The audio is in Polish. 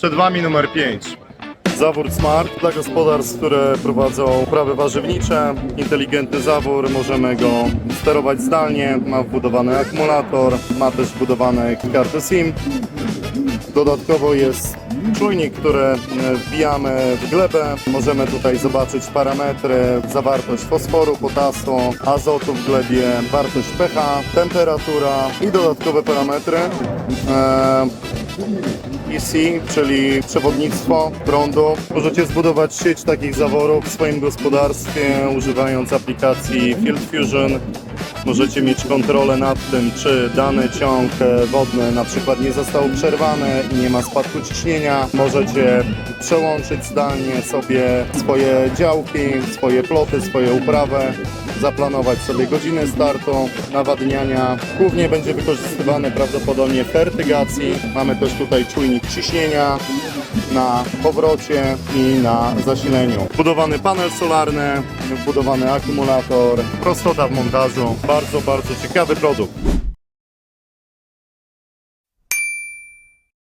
Przed Wami numer 5. Zawór Smart dla gospodarstw, które prowadzą uprawy warzywnicze. Inteligentny zawór, możemy go sterować zdalnie. Ma wbudowany akumulator, ma też wbudowane karty SIM. Dodatkowo jest czujnik, który e, wbijamy w glebę. Możemy tutaj zobaczyć parametry, zawartość fosforu, potasu, azotu w glebie, wartość pH, temperatura i dodatkowe parametry. EC, czyli przewodnictwo prądu. Możecie zbudować sieć takich zaworów w swoim gospodarstwie używając aplikacji Field Fusion. Możecie mieć kontrolę nad tym, czy dany ciąg e, wodny na przykład nie został przerwany i nie ma spadku ciśnienia. Możecie przełączyć zdalnie sobie swoje działki, swoje ploty, swoje uprawy, zaplanować sobie godziny startu, nawadniania. Głównie będzie wykorzystywany prawdopodobnie w fertygacji. Mamy też tutaj czujnik ciśnienia na powrocie i na zasileniu. Wbudowany panel solarny, wbudowany akumulator, prostota w montażu. Bardzo, bardzo ciekawy produkt.